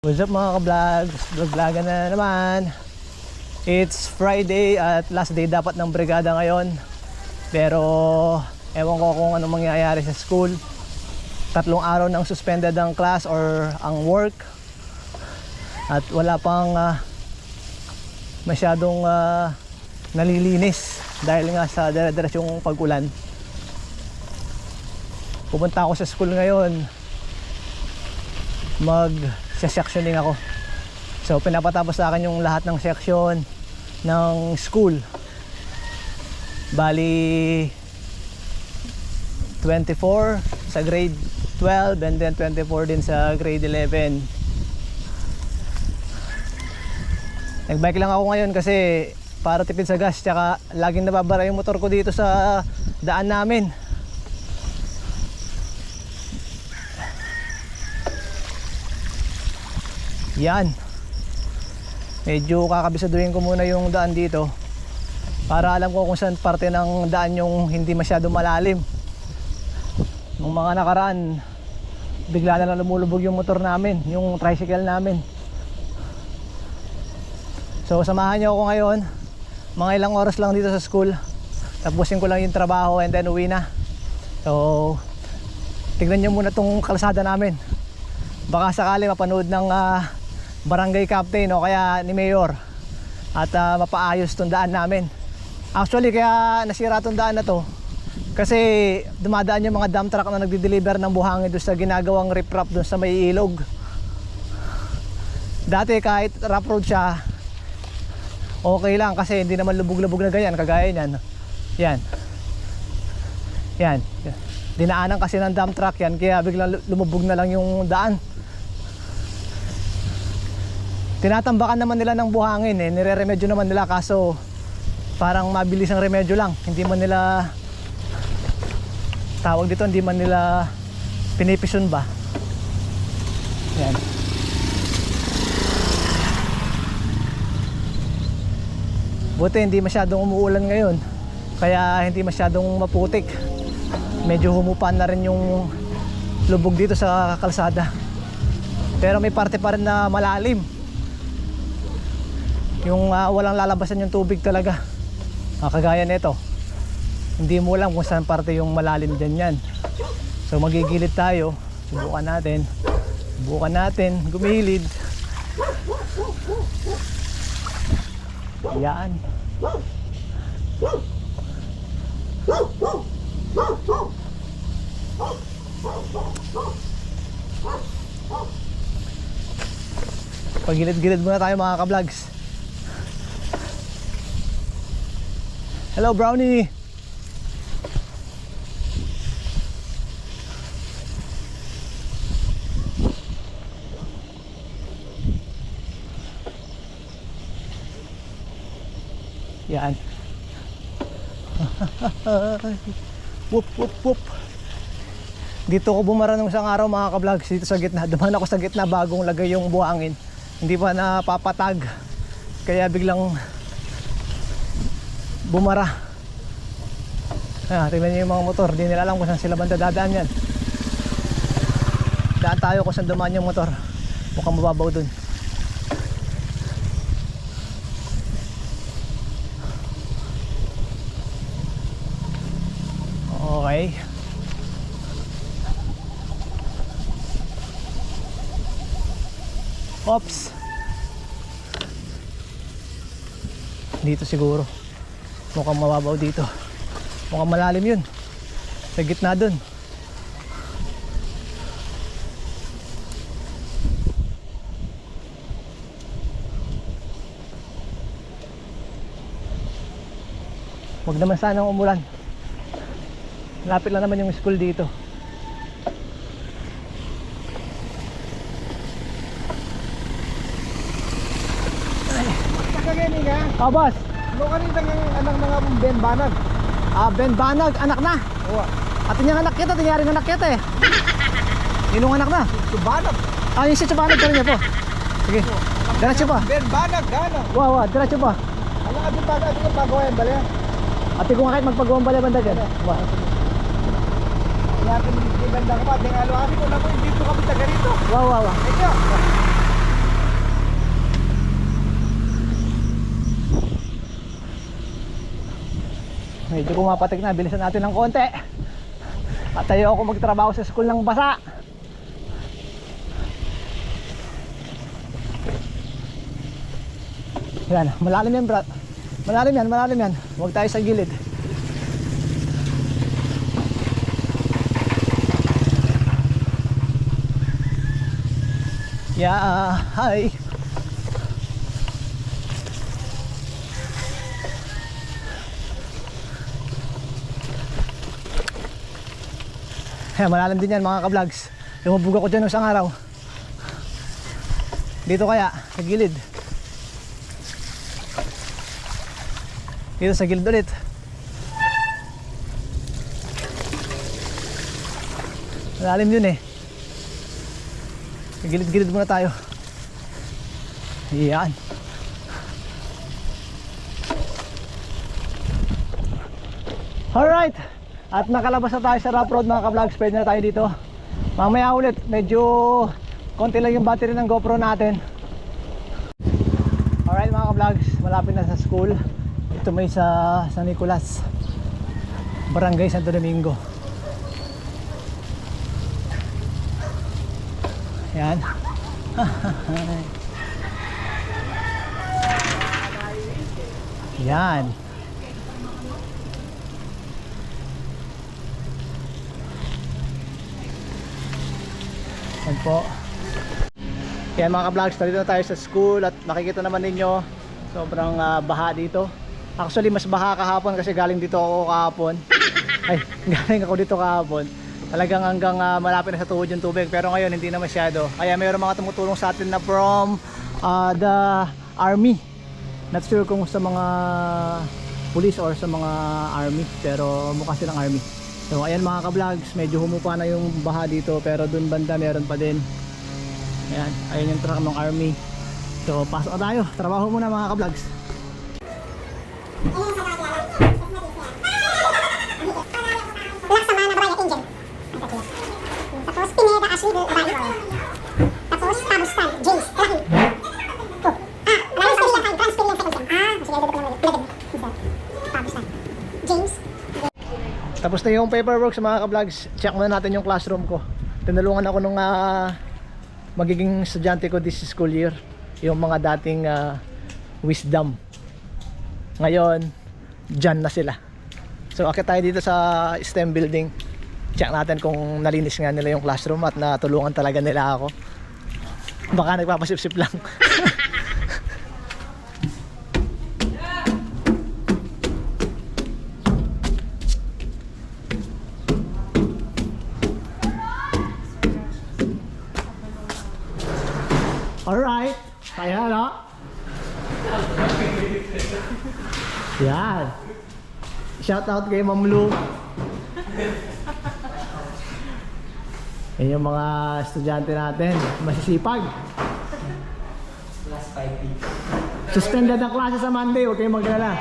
What's up mga ka-vlogs? Vlog-vlogan na naman. It's Friday at last day dapat ng brigada ngayon. Pero ewan ko kung anong mangyayari sa school. Tatlong araw nang suspended ang class or ang work. At wala pang ah, masyadong ah, nalilinis dahil nga sa dire-diretsyong pag-ulan. Pupunta ako sa school ngayon mag sectioning ako. So pinapatapos sa akin yung lahat ng section ng school. Bali 24 sa grade 12 and then 24 din sa grade 11. Nagbike lang ako ngayon kasi para tipid sa gas tsaka laging nababara yung motor ko dito sa daan namin. Yan. Medyo kakabisaduhin ko muna yung daan dito para alam ko kung saan parte ng daan yung hindi masyado malalim. Nung mga nakaraan, bigla na lang lumulubog yung motor namin, yung tricycle namin. So samahan niyo ako ngayon. Mga ilang oras lang dito sa school. Tapusin ko lang yung trabaho and then uwi na. So tignan niyo muna tong kalsada namin. Baka sakali mapanood ng ah, barangay captain o kaya ni mayor at ah, mapaayos tong daan namin. Actually kaya nasira tong daan na to kasi dumadaan yung mga dump truck na nagdi-deliver ng buhangin doon sa ginagawang riprap doon sa may ilog. Dati kahit rough road siya, okay lang kasi hindi naman lubog-lubog na ganyan kagaya niyan. Yan. Yan. Dinaanan kasi ng dump truck yan kaya biglang lumubog na lang yung daan. Tinatambakan naman nila ng buhangin eh, nire-remedyo naman nila kaso parang mabilis ang remedyo lang. Hindi man nila tawag dito, hindi man nila pinipison ba. Yan. Buti hindi masyadong umuulan ngayon. Kaya hindi masyadong maputik. Medyo humupan na rin yung lubog dito sa kalsada. Pero may parte pa rin na malalim. Yung ah, walang lalabasan yung tubig talaga. Ah, kagaya nito. Hindi mo alam kung saan parte yung malalim din yan. So magigilid tayo. Subukan natin. Subukan natin. Gumilid. Yan. Pagilid-gilid muna tayo mga ka-vlogs. Hello Brownie! Yan. whoop, whoop, whoop. Dito ko bumara nung isang araw mga ka-vlogs dito sa gitna. Dumaan ako sa gitna bagong lagay yung buhangin. Hindi pa napapatag. Kaya biglang bumara. Ayan, tingnan niyo yung mga motor. Di nila alam kung saan sila banda dadaan yan. Daan tayo kung saan dumaan yung motor. Mukhang mababaw dun. Okay. Oops. Dito siguro. Mukhang mababaw dito. Mukhang malalim yun. Sa gitna dun. Huwag naman sanang umulan. Lapit lang naman yung school dito. Nga, Oh, boss. Lo kanin tangang anak mga Ben Banag. Ah, Ben Banag, anak na. Oo. At yung anak kita, tinyari ng anak kita eh. Ninong anak na. Si Banag. Ah, yung si Chubanag ka rin niya po. Sige. Diretso pa. Ben Banag, gana. Wow, wow, diretso pa. Alam ka din baga, di ka pagawa yan, bali. Ate ko nga kahit magpagawang bala banda dyan. Wow. Kaya ka ni banda ka pa, di nga alo, ko na mo, dito kami taga rito. Wow, wow, wow. Thank Medyo pumapatik na, bilisan natin ng konti. At tayo ako magtrabaho sa school ng basa. Yan, malalim yan brat. Malalim yan, malalim yan. Huwag tayo sa gilid. Yeah, hi. Ayan, malalim din yan mga ka-vlogs. Lumubog ako dyan isang araw. Dito kaya, sa gilid. Dito sa gilid ulit. Malalim yun eh. Sa gilid-gilid muna tayo. Yan. Alright. At nakalabas na tayo sa rough road mga ka-vlogs. Pwede na tayo dito. Mamaya ulit, medyo konti lang yung battery ng GoPro natin. Alright mga ka-vlogs, malapit na sa school. Ito may sa San Nicolas. Barangay Santo Domingo. Yan. Yan. Yan po. Kaya mga ka-vlogs, na tayo sa school at nakikita naman ninyo sobrang ah, baha dito. Actually, mas baha kahapon kasi galing dito ako kahapon. Ay, galing ako dito kahapon. Talagang hanggang ah, malapit na sa tuhod yung tubig pero ngayon hindi na masyado. Kaya mayroon mga tumutulong sa atin na from ah, the army. Not sure kung sa mga police or sa mga army pero mukha silang army. So ayan mga ka-vlogs, medyo humupa na yung baha dito pero dun banda meron pa din. Ayan, ayun yung truck ng army. So pasok tayo, trabaho muna mga ka-vlogs. Black sama na Brian Angel. Tapos Pineda Ashley Babae Boy. Tapos Tabustan James Rahim. Oh. Ah, Ryan Spinella Time. Transfer yan second sem. Ah, sige, dito ko lang ulit. Tabustan. James. Tapos na yung paperwork sa mga ka-vlogs. Check muna natin yung classroom ko. Tinulungan ako nung ah, magiging estudyante ko this school year. Yung mga dating ah, wisdom. Ngayon, dyan na sila. So akit tayo dito sa STEM building. Check natin kung nalinis nga nila yung classroom at natulungan talaga nila ako. Baka nagpapasip-sip lang. Yan. Shout out kay Ma'am Lu. Yan yung mga estudyante natin. Masisipag. Last 5 weeks. Suspended ang klase sa Monday. Huwag kayong maglala.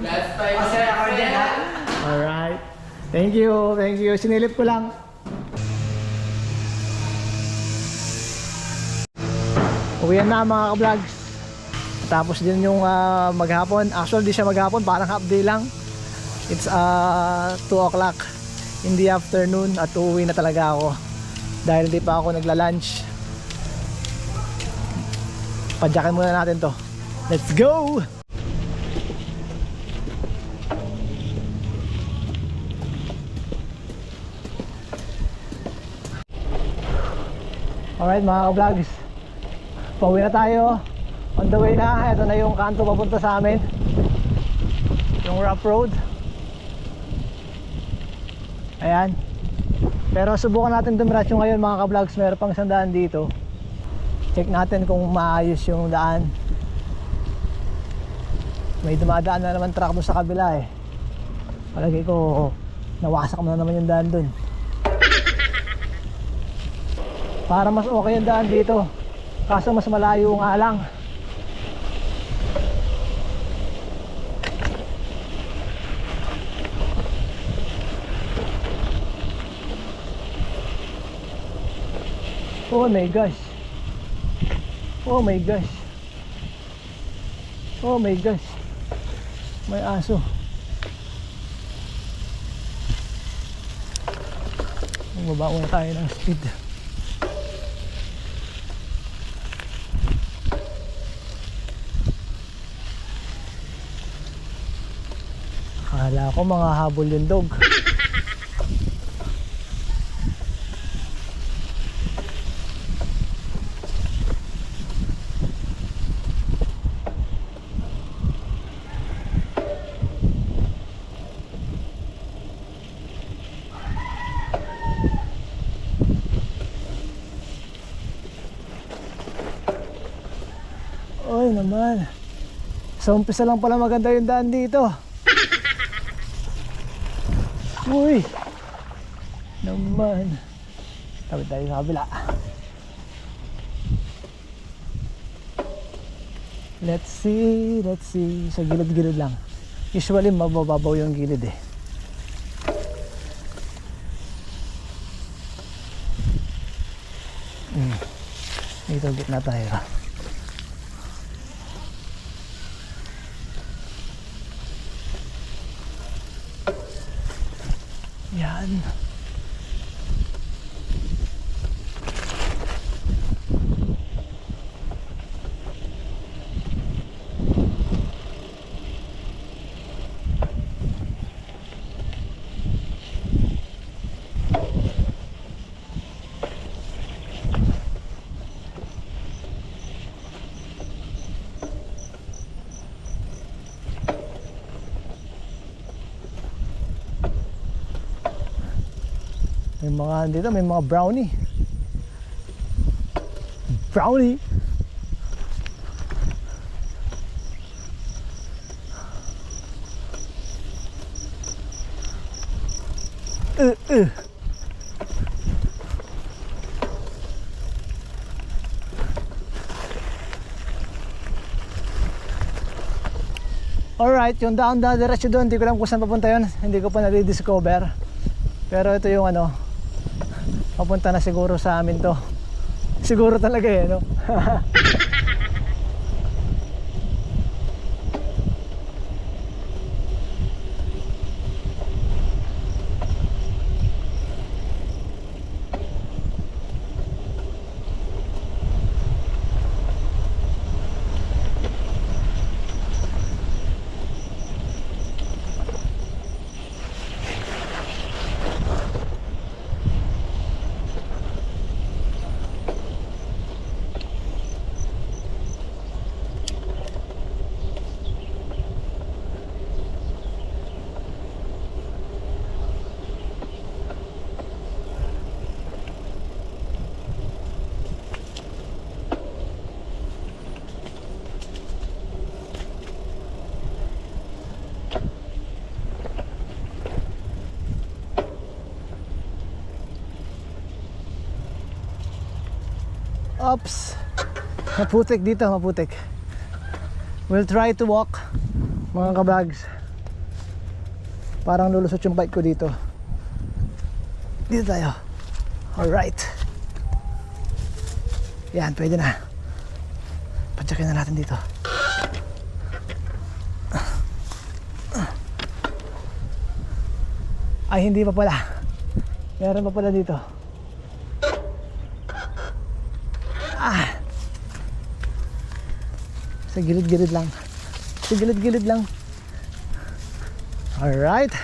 Last 5 weeks. Sir, ako din ha? Alright. Thank you. Thank you. Sinilip ko lang. Uwian na mga ka-vlogs. Tapos din yung ah, maghapon. Actually, di siya maghapon. Parang half day lang. It's uh, 2 o'clock in the afternoon at uuwi na talaga ako. Dahil di pa ako nagla-lunch. Padyakan muna natin to. Let's go! Alright mga ka-vlogs Pauwi na tayo On the way na Ito na yung kanto papunta sa amin. Yung rough road. Ayan. Pero subukan natin dumiratso ngayon mga ka-vlogs. Meron pang isang daan dito. Check natin kung maayos yung daan. May dumadaan na naman truck doon sa kabila eh. Palagay ko Nawasak mo na naman yung daan doon para mas okay ang daan dito. Kaso mas malayo nga lang oh my gosh oh my gosh oh my gosh May aso. Baba muna tayo ng speed. Akala ko mga habol yung dog. Oy naman. Sa umpisa lang pala maganda yung daan dito. Uy. Naman. Tabi tayo sa kabila. Let's see, let's see. Sa gilid-gilid lang. Usually mabababaw yung gilid eh. Hmm. Dito gitna tayo. Yan. May mga dito, may mga brownie. Brownie. Uh, uh. Alright, yung down na diretso doon, hindi ko alam kung saan papunta yun. Hindi ko pa na-discover. Pero ito yung ano, papunta na siguro sa amin to. Siguro talaga eh, no? Oops. Maputik dito, maputik. We'll try to walk, mga kabags. Parang lulusot yung bike ko dito. Dito tayo. Alright. Yan, pwede na. Patsyakin na natin dito. Ay, hindi pa pala. Meron pa pala dito. Sa gilid-gilid lang. Sa gilid-gilid lang. Alright.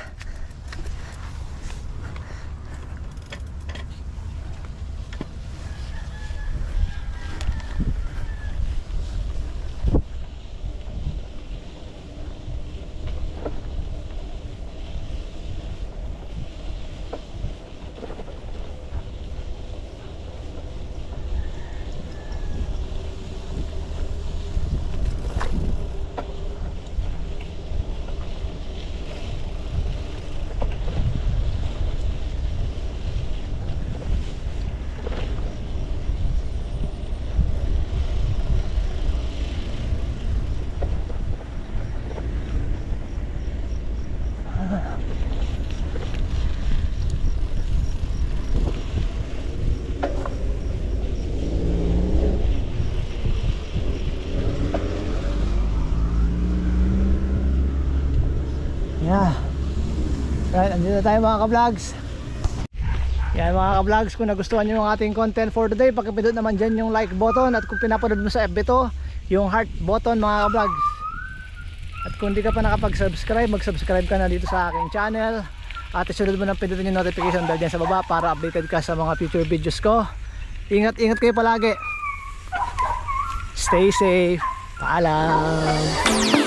Yan, andito na tayo mga ka-vlogs. Yan mga ka-vlogs, kung nagustuhan nyo yung ating content for today, pakipindot naman dyan yung like button at kung pinapanood mo sa FB to, yung heart button mga ka-vlogs. At kung di ka pa nakapag-subscribe, mag-subscribe ka na dito sa aking channel. At isunod mo ng pindutin yung notification bell dyan sa baba para updated ka sa mga future videos ko. Ingat-ingat kayo palagi. Stay safe. Paalam.